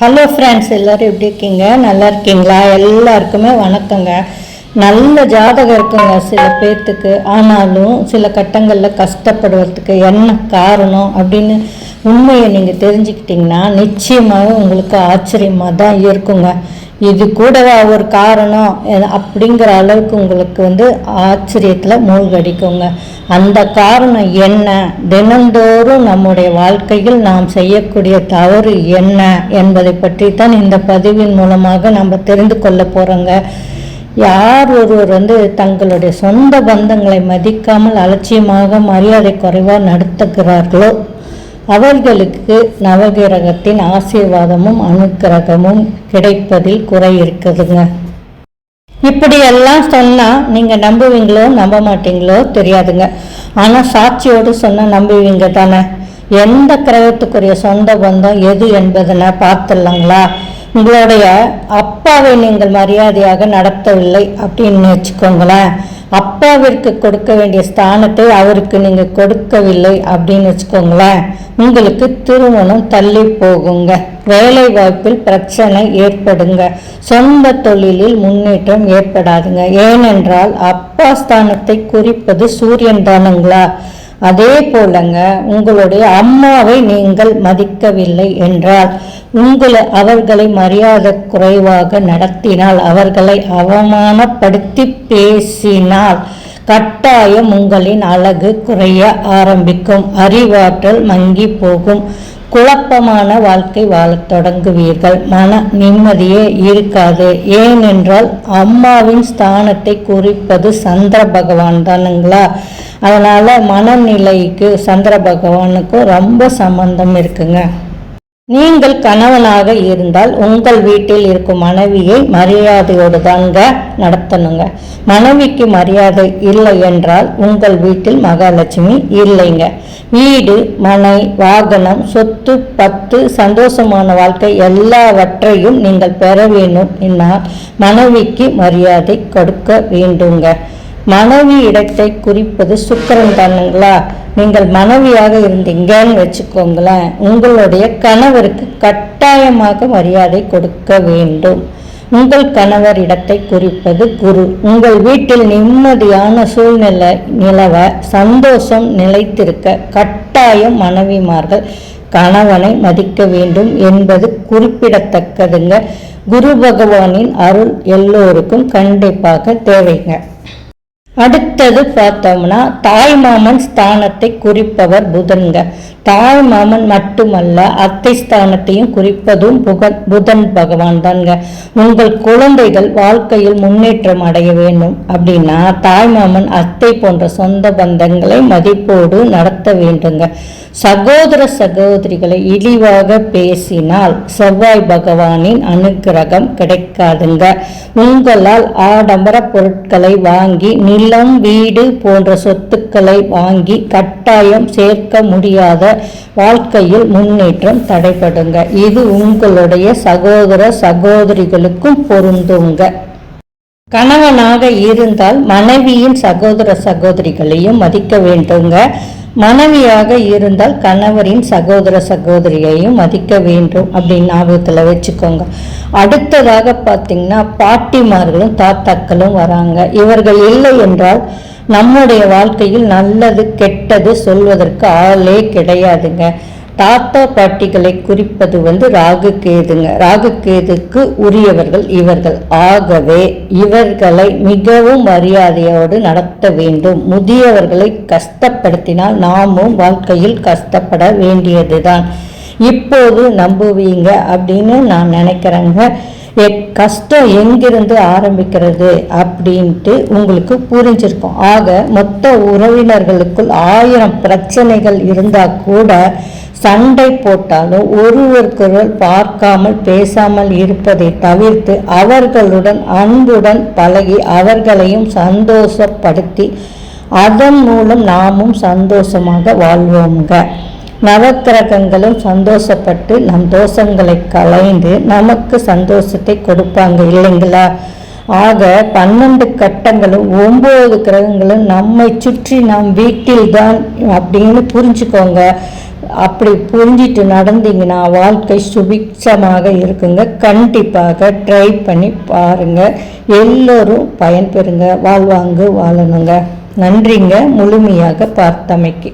Hello friends எல்லோரும் எப்படி இருக்கீங்க? நல்லா இருக்கீங்களா? எல்லாருக்குமே வணக்கங்க. நல்ல ஜாதகம் இருக்குங்க சில பேர்த்துக்கு. ஆனாலும் சில கட்டங்களில் கஷ்டப்படுவதுக்கு என்ன காரணம் அப்படின்னு உண்மையை நீங்கள் தெரிஞ்சுக்கிட்டிங்கன்னா நிச்சயமாக உங்களுக்கு ஆச்சரியமாக தான் இருக்குங்க. இது கூடவா ஒரு காரணம்? அப்படிங்கிற அளவுக்கு உங்களுக்கு வந்து ஆச்சரியத்தில் மூழ்கடிக்குங்க. அந்த காரணம் என்ன? தினந்தோறும் நம்முடைய வாழ்க்கையில் நாம் செய்யக்கூடிய தவறு என்ன என்பதை பற்றி தான் இந்த பதிவின் மூலமாக நம்ம தெரிந்து கொள்ள போகிறோங்க யார் ஒருவர் வந்து தங்களுடைய சொந்த பந்தங்களை மதிக்காமல் அலட்சியமாக மரியாதை குறைவாக நடத்துகிறார்களோ அவர்களுக்கு நவகிரகத்தின் ஆசீர்வாதமும் அனுக்கிரகமும் கிடைப்பதில் குறை இருக்குதுங்க இப்படியெல்லாம் சொன்னால் நீங்கள் நம்புவீங்களோ நம்ப மாட்டீங்களோ தெரியாதுங்க. ஆனால் சாட்சியோடு சொன்னால் நம்புவீங்க தானே? எந்த கிரகத்துக்குரிய சொந்த பந்தம் எது என்பதனை பார்த்துடலாங்களா? உங்களுடைய அப்பாவை நீங்கள் மரியாதையாக நடத்தவில்லை அப்படின்னு வச்சுக்கோங்களேன். அப்பாவிற்கு கொடுக்க வேண்டிய ஸ்தானத்தை அவருக்கு நீங்கள் கொடுக்கவில்லை அப்படின்னு வச்சுக்கோங்களேன். உங்களுக்கு திருமணம் தள்ளி போகுங்க. வேலை வாய்ப்பில் பிரச்சனை ஏற்படுங்க. சொந்த தொழிலில் முன்னேற்றம் ஏற்படாதுங்க. ஏனென்றால் அப்பா ஸ்தானத்தை குறிப்பது சூரியன் தானுங்களா? அதே போலங்க உங்களுடைய அம்மாவை நீங்கள் மதிக்கவில்லை என்றால் உங்களை அவர்களை மரியாதை குறைவாக நடத்தினால் அவர்களை அவமானப்படுத்தி பேசினால் கட்டாயம் உங்களின் அழகு குறைய ஆரம்பிக்கும் அறிவாற்றல் மங்கி போகும் குழப்பமான வாழ்க்கை வாழத் தொடங்குவீர்கள். மன நிம்மதியே இருக்காது. ஏனென்றால் அம்மாவின் ஸ்தானத்தை குறிப்பது சந்திர பகவான் தானுங்களா? அதனால் மனநிலைக்கு சந்திர பகவானுக்கும் ரொம்ப சம்பந்தம் இருக்குங்க. நீங்கள் கணவனாக இருந்தால் உங்கள் வீட்டில் இருக்கும் மனைவியை மரியாதையோடு தாங்க நடத்தணுங்க. மனைவிக்கு மரியாதை இல்லை என்றால் உங்கள் வீட்டில் மகாலட்சுமி இல்லைங்க. வீடு மனை வாகனம் சொத்து பத்து சந்தோஷமான வாழ்க்கை எல்லாவற்றையும் நீங்கள் பெற வேண்டும் என்னால் மனைவிக்கு மரியாதை கொடுக்க வேண்டுங்க. மனைவி இடத்தை குறிப்பது சுக்கரன் தானுங்களா? நீங்கள் மனைவியாக இருந்தீங்கன்னு வச்சுக்கோங்களேன் உங்களுடைய கணவருக்கு கட்டாயமாக மரியாதை கொடுக்க வேண்டும். உங்கள் கணவர் இடத்தை குறிப்பது குரு. உங்கள் வீட்டில் நிம்மதியான சூழ்நிலை நிலவ சந்தோஷம் நிலைத்திருக்க கட்டாயம் மனைவிமார்கள் கணவனை மதிக்க வேண்டும் என்பது குறிப்பிடத்தக்கதுங்க. குரு பகவானின் அருள் எல்லோருக்கும் கண்டிப்பாக தேவைங்க. அடுத்தது பார்த்தோம்னா தாய்மாமன் ஸ்தானத்தை குறிப்பவர் புதன்க தாய் மாமன் மட்டுமல்ல அத்தை ஸ்தானத்தையும் குறிப்பதும் புகன் புதன் பகவான் தாங்க உங்கள் குழந்தைகள் வாழ்க்கையில் முன்னேற்றம் அடைய வேண்டும். அப்படின்னா தாய் மாமன் அத்தை போன்ற சொந்த பந்தங்களை மதிப்போடு நடத்த வேண்டுங்க. சகோதர சகோதரிகளை இழிவாக பேசினால் செவ்வாய் பகவானின் அனுக்கிரகம் கிடைக்காதுங்க. உங்களால் ஆடம்பர பொருட்களை வாங்கி நிலம் வீடு போன்ற சொத்துக்களை வாங்கி கட்டாயம் சேர்க்க முடியாத வாழ்க்கையில் முன்னேற்றம் தடைபடுங்க. இது உங்களுடைய சகோதர சகோதரிகளுக்கும் பொருந்துங்க. கணவனாக இருந்தால் மனைவியின் சகோதர சகோதரிகளையும் மதிக்க வேண்டுங்க. மனைவியாக இருந்தால் கணவரின் சகோதர சகோதரியையும் மதிக்க வேண்டும் அப்படின்னு ஞாபகத்தில் வச்சுக்கோங்க. அடுத்ததாக பார்த்தீங்கன்னா பாட்டிமார்களும் தாத்தாக்களும் வராங்க. இவர்கள் இல்லை என்றால் நம்முடைய வாழ்க்கையில் நல்லது கெட்டது சொல்வதற்கு ஆளே கிடையாதுங்க. தாத்தா பாட்டிகளை குறிப்பது வந்து ராகு கேதுங்க. ராகு கேதுக்கு உரியவர்கள் இவர்கள். ஆகவே இவர்களை மிகவும் மரியாதையோடு நடத்த வேண்டும். முதியவர்களை கஷ்டப்படுத்தினால் நாமும் வாழ்க்கையில் கஷ்டப்பட வேண்டியதுதான். இப்போது நம்புவீங்க அப்படின்னு நான் நினைக்கிறேங்க. கஷ்டம் எங்கிருந்து ஆரம்பிக்கிறது அப்படின்ட்டு உங்களுக்கு புரிஞ்சிருக்கும். ஆக மொத்த உறவினர்களுக்குள் ஆயிரம் பிரச்சனைகள் இருந்தால் கூட சண்டை போட்டாலும் ஒருவருக்கொருவர் பார்க்காமல் பேசாமல் இருப்பதை தவிர்த்து அவர்களுடன் அன்புடன் பழகி அவர்களையும் சந்தோஷப்படுத்தி அதன் மூலம் நாமும் சந்தோஷமாக வாழ்வோங்க நவக்கிரகங்களும் சந்தோஷப்பட்டு நம் தோஷங்களை களைந்து நமக்கு சந்தோஷத்தை கொடுப்பாங்க இல்லைங்களா? ஆக பன்னெண்டு கட்டங்களும் ஒம்பது கிரகங்களும் நம்மை சுற்றி நம் வீட்டில்தான் அப்படின்னு புரிஞ்சுக்கோங்க. அப்படி புரிஞ்சிட்டு நடந்தீங்கன்னா வாழ்க்கை சுபிக்ஷமாக இருக்குங்க. கண்டிப்பாக ட்ரை பண்ணி பாருங்க. எல்லோரும் பயன்பெறுங்க வாழ்வாங்கு வாழணுங்க. நன்றிங்க. முழுமையாக பார்த்தமைக்கு.